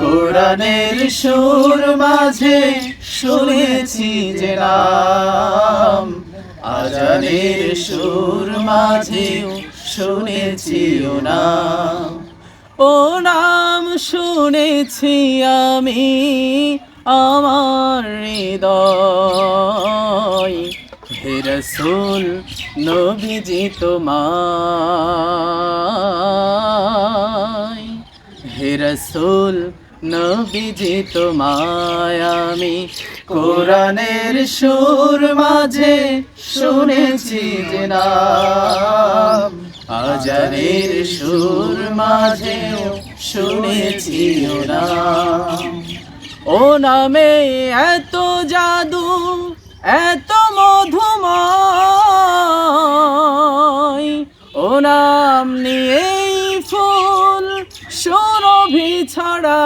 কোরআনের সুর মাঝে শুনেছি যে নাম। আজানের সুর মাঝে শুনেছি ও নাম। ও নাম শুনেছি আমি আমার হৃদয়। হে রসুল, নবীজি তোমায়। হে নবীজি তোমায় আমি কোরআনের সুর মাঝে শুনেছি যে নাম। আজানের সুর মাঝে শুনেছি ও নামে। এত জাদু, এত মধুম ও নাম নিয়ে ফুল সৌরভি ছাড়া